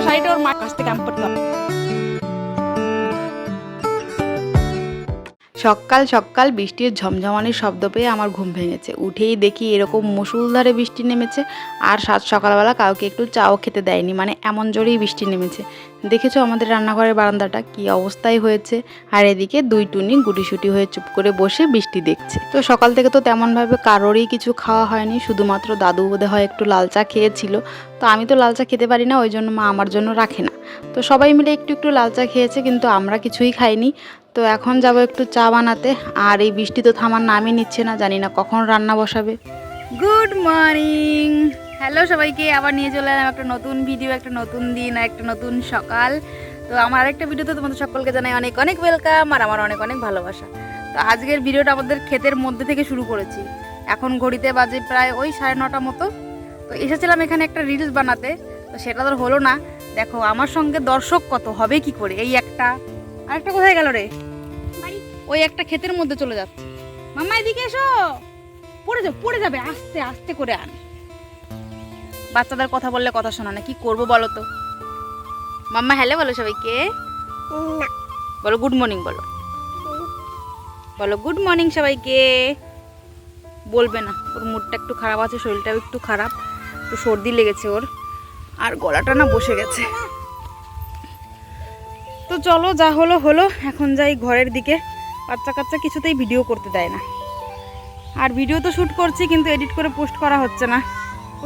শাড়িটা ওর মার কাছ থেকে আমি পড়তে সকাল সকাল বৃষ্টির ঝমঝমানির শব্দ পেয়ে আমার ঘুম ভেঙেছে। উঠেই দেখি এরকম মুসুলধারে বৃষ্টি নেমেছে আর সাত সকালবেলা কাউকে একটু চাও খেতে দেয়নি মানে এমন জোরেই বৃষ্টি নেমেছে। দেখেছ আমাদের রান্নাঘরের বারান্দাটা? কি অবস্থায় হয়েছে? আর এদিকে দুই টুনি গুটিসুটি হয়ে চুপ করে বসে বৃষ্টি দেখছে। তো সকাল থেকে তো তেমনভাবে কারোরই কিছু খাওয়া হয়নি, শুধুমাত্র দাদু বোধ হয় একটু লাল চা খেয়েছিল। তো আমি তো লাল চা খেতে পারি না, ওই জন্য মা আমার জন্য রাখে না। তো সবাই মিলে একটু একটু লাল চা খেয়েছে, কিন্তু আমরা কিছুই খাইনি। তো এখন যাব একটু চা বানাতে। আর এই বৃষ্টি তো থামার নামই নিচ্ছে না, জানি না কখন রান্না বসাবে। গুড মর্নিং হ্যালো সবাইকে, আবার নিয়ে চলে এলাম একটা নতুন ভিডিও একটা নতুন দিন একটা নতুন সকাল। তো আমার আরেকটা ভিডিওতে তোমাদের সকলকে জানাই অনেক অনেক ওয়েলকাম আর আমার অনেক অনেক ভালোবাসা। তো আজকের ভিডিওটা আমাদের ক্ষেতের মধ্যে থেকে শুরু করেছি। এখন ঘড়িতে বাজে প্রায় ওই সাড়ে নটা মতো। তো এসেছিলাম এখানে একটা রিলস বানাতে, তো সেটা তো হলো না। দেখো, আমার সঙ্গে দর্শক কত, হবে কি করে? এই একটা আরেকটা কোথায় গেল রে? ওই একটা ক্ষেতের মধ্যে চলে যাচ্ছে। মাম্মা এদিকে এসো। পড়ে যাবে পড়ে যাবে। আস্তে আস্তে করে আন। বাচ্চাদের কথা বললে কথা শোনা না। কি করব বলো তো? মাম্মা হ্যালো বলো সবাইকে। বলো গুড মর্নিং বলো। বলো গুড মর্নিং সবাইকে। বলবে না। ওর মুডটা একটু খারাপ আছে শরীরটাও একটু খারাপ। একটু সর্দি লেগেছে ওর। আর গলাটা না বসে গেছে। তো চলো, যা হলো হলো। এখন যাই ঘরের দিকে। বাচ্চা কাচ্চা কিছুতেই ভিডিও করতে দেয় না। আর ভিডিও তো শ্যুট করছি, কিন্তু এডিট করে পোস্ট করা হচ্ছে না।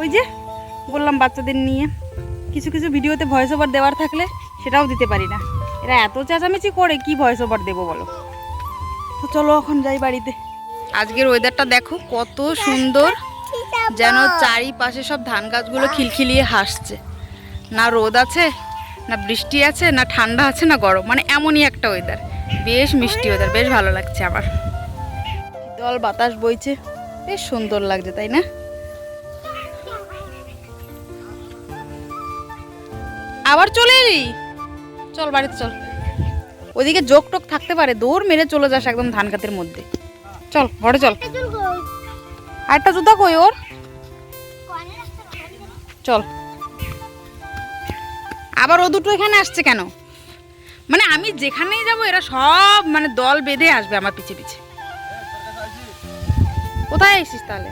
ওই যে, বললাম বাচ্চাদের নিয়ে। কিছু কিছু ভিডিওতে ভয়েস ওভার দেওয়ার থাকলে সেটাও দিতে পারি না। এরা এত চেঁচামেচি করে, কি ভয়েস ওভার দেবো বলো? তো চলো, এখন যাই বাড়িতে। আজকের ওয়েদারটা দেখো, কত সুন্দর। যেন চারিপাশে সব ধান গাছগুলো খিলখিলিয়ে হাসছে। না রোদ আছে না বৃষ্টি আছে না ঠান্ডা আছে না গরম। মানে এমনই একটা ওয়েদার বেশ মিষ্টি ওয়েদার বেশ ভালো লাগছে আমার। শীতল বাতাস বইছে বেশ সুন্দর লাগছে তাই না? আবার চলে এলি? চল বাড়িতে চল। ওইদিকে যোগ টোক থাকতে পারে দৌড় মেরে চলে যাস একদম ধান খাতের মধ্যে। চল ঘরে চল। আরেকটা জুতা কই ওর? চল। আবার ও দুটো এখানে আসছে কেন? মানে আমি যেখানেই যাব, এরা সব মানে দল বেঁধে আসবে আমার পিছে পিছে। কোথায় এসিস তাহলে?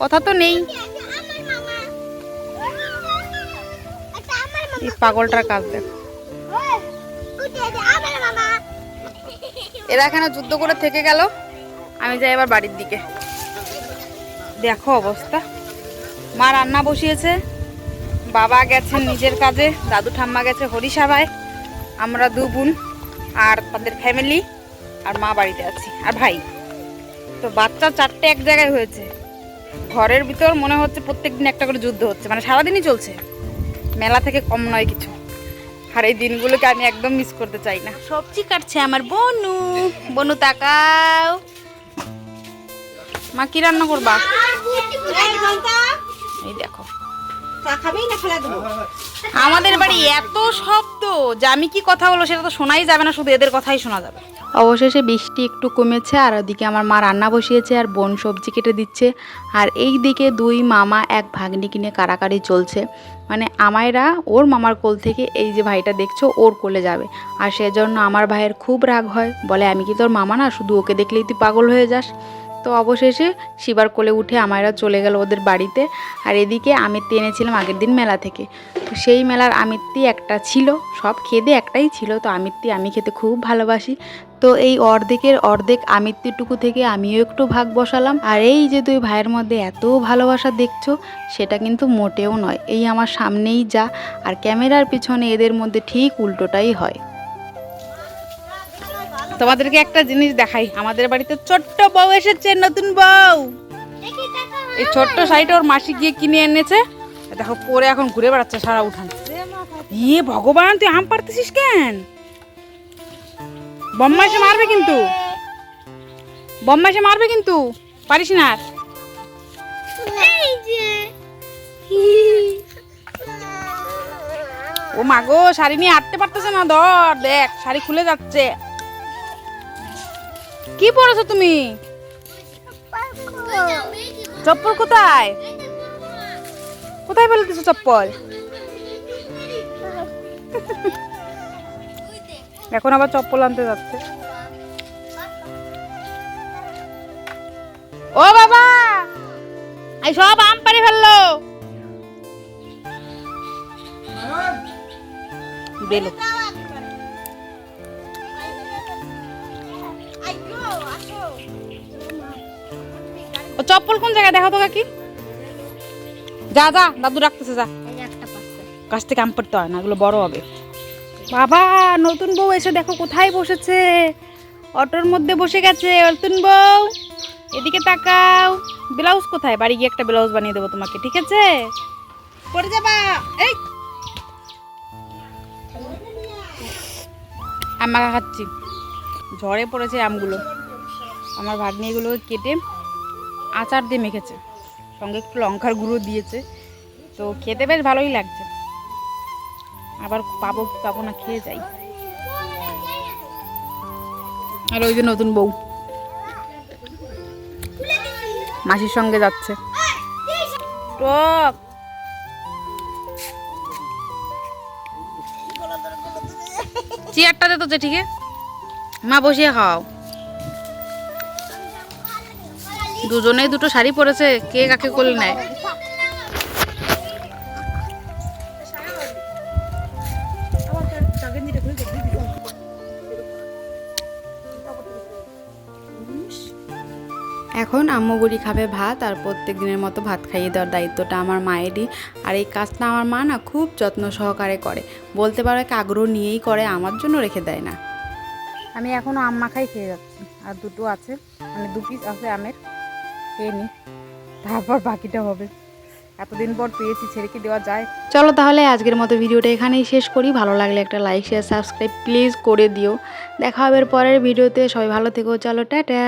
কথা তো নেই। পাগলটার কাজ দেখ। এরা এখানে যুদ্ধ করে থেকে গেল। আমি যাই এবার বাড়ির দিকে। দেখো অবস্থা। মা রান্না বসিয়েছে। বাবা গেছেন নিজের কাজে দাদু ঠাম্মা গেছে হরিসাভায়। আমরা দু বোন আর তাদের ফ্যামিলি আর মা বাড়িতে আছি আর ভাই। তো বাচ্চা চারটে এক জায়গায় হয়েছে। ঘরের ভিতর মনে হচ্ছে প্রত্যেক দিন একটা করে যুদ্ধ হচ্ছে মানে সারাদিনই চলছে। মেলা থেকে কম নয় কিছু। আর এই দিনগুলোকে আমি একদম মিস করতে চাই না। সবজি কাটছে আমার বনু। বনু তাকাও। মা কি রান্না করবা? এই দেখো। আমাদের বাড়ি এত শব্দ যে আমি কি কথা বলো সেটা তো শোনাই যাবে না শুধু এদের কথাই শোনা যাবে। অবশেষে বৃষ্টি একটু কমেছে আর ওদিকে আমার মা রান্না বসিয়েছে আর বোন সবজি কেটে দিচ্ছে। আর এই দিকে দুই মামা এক ভাগ্নি কিনে কারাকারি চলছে। মানে আমায়রা ওর মামার কোল থেকে এই যে ভাইটা দেখছ ওর কোলে যাবে। আর সেজন্য আমার ভাইয়ের খুব রাগ হয়। বলে আমি কি তোর মামা না? শুধু ওকে দেখলেই তুই পাগল হয়ে যাস। তো অবশেষে শিবার কোলে উঠে আমায়রা চলে গেল ওদের বাড়িতে। আর এদিকে আমিত্তি এনেছিলাম আগের দিন মেলা থেকে। তো সেই মেলার আমিত্তি একটা ছিল, সব খেদে একটাই ছিল। তো আমিত্তি আমি খেতে খুব ভালোবাসি। তো এই অর্ধেকের অর্ধেক আমিত্তিটুকু থেকে আমিও একটু ভাগ বসালাম। আর এই যে দুই ভাইয়ের মধ্যে এত ভালোবাসা দেখছ, সেটা কিন্তু মোটেও নয়। এই আমার সামনেই যা, আর ক্যামেরার পিছনে এদের মধ্যে ঠিক উল্টোটাই হয়। তোমাদেরকে একটা জিনিস দেখাই। আমাদের বাড়িতে ছোট্ট বউ এসেছে, নতুন বউ। এই ছোট্ট শাড়িটা ওর মাসি গিয়ে কিনে এনেছে। দেখো, পরে এখন ঘুরে বেড়াচ্ছে সারা উঠান। ইয়ে ভগবান, তুই আম পারতেছিস কেন? বম্মা এসে মারবে কিন্তু। বম্মা এসে মারবে কিন্তু। পারিস না আর। ও মাগো শাড়ি নিয়ে আটতে পারতেছে না, ধর, দেখ, শাড়ি খুলে যাচ্ছে। কি পরেছো তুমি? চপ্পল কোথায়? কোথায় ফেলে দিছো চপ্পল? এখন আবার চপ্পল আনতে যাচ্ছে। ও বাবা! এই সব আম পাড়ে ফেলল। বেলো ও চপ্পল কোন জায়গায়? দেখো তো কাকি। যা যা দাদু রাখতেছে যা। গাছ থেকে আম পড়তে হয় না এগুলো বড় হবে। বাবা নতুন বউ এসে দেখো কোথায় বসেছে। অটোর মধ্যে বসে গেছে নতুন বউ। এদিকে তাকাও। ব্লাউজ কোথায়? বাড়ি গিয়ে একটা ব্লাউজ বানিয়ে দেবো তোমাকে ঠিক আছে? পরে যাবা। এই! আম মাখা খাচ্ছি। ঝড়ে পড়েছে আমগুলো। আমার ভাগ্নি এগুলো কেটে আচার দিয়ে মেখেছে। সঙ্গে একটু লঙ্কার গুঁড়ো দিয়েছে। তো খেতে বেশ ভালোই লাগছে। আবার পাবো কি পাবো না খেয়ে যাই। আর ওই যে নতুন বউ। মাসির সঙ্গে যাচ্ছে। টক। চেয়ারটা দে তো ঠিক মা বসিয়ে খাও। দুজনেই দুটো শাড়ি পরেছে কে কাকে করলে নেয়? এখন আম্মু বুড়ি খাবে ভাত আর প্রত্যেক দিনের মতো ভাত খাইয়ে দেওয়ার দায়িত্বটা আমার মায়েরই। আর এই কাজটা আমার মা না খুব যত্ন সহকারে করে। বলতে পারো এক আগ্রহ নিয়েই করে আমার জন্য রেখে দেয় না। আমি এখনও আম্মা খাই খেয়ে যাচ্ছি। আর দুটো আছে মানে দু পিস আছে আমের। খেয়ে নিই তারপর বাকিটা হবে। এতদিন পর পেয়েছি, ছেড়ে কি দেওয়া যায়? চলো তাহলে আজকের মতো ভিডিওটা এখানেই শেষ করি। ভালো লাগলে একটা লাইক শেয়ার সাবস্ক্রাইব প্লিজ করে দিও। দেখা হবে পরের ভিডিওতে। সবাই ভালো থেকো, চলো, টাটা।